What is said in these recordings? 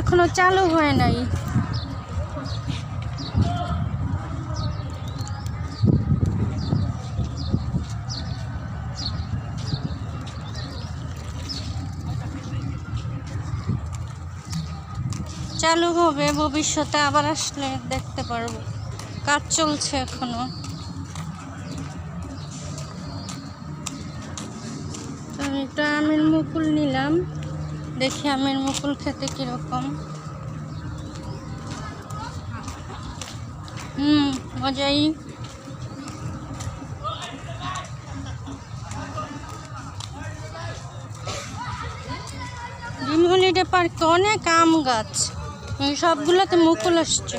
এখনও চালু হয় নাই। চালু হবে, ভবিষ্যতে আবার আসলে দেখতে পারব। কাজ চলছে এখনও। আমি একটা আমের মুকুল নিলাম। দেখি আমের মুকুল খেতে কীরকম। হুম, মজাই। ডিম হলিডে পার্কে অনেক আম গাছ। সবগুলোতে মুকুল আসছে।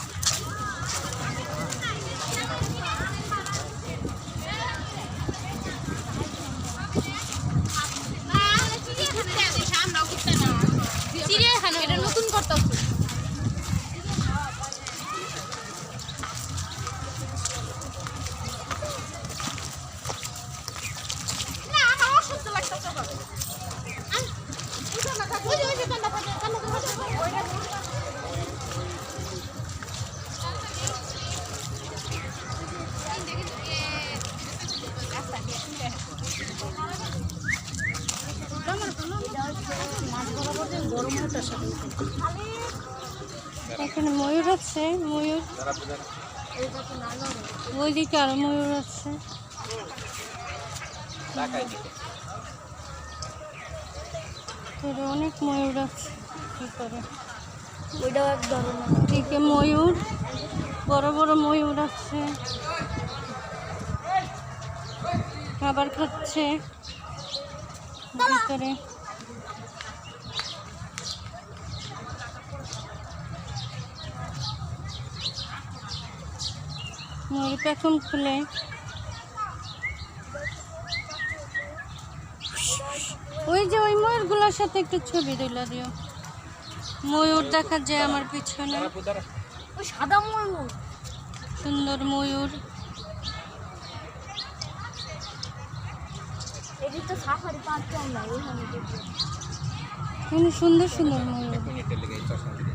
এখানে ময়ূর আছে ময়ূর। ওইদিকে আরও ময়ূর আছে। অনেক ময়ূর আছে কি করে? ওইটাও এক ধরনের ময়ূর। বড় বড় ময়ূর আছে। খাবার খাচ্ছে। ভিতরে ময়ূর পেখম খুলে। ওই যে ওই ময়ূরগুলোর সাথে একটু ছবি তুলে দিও। ময়ূর দেখা যায় আমার পিছনে। সাদা ময়ূর। সুন্দর ময়ূর। সুন্দর সুন্দর ময়ূর।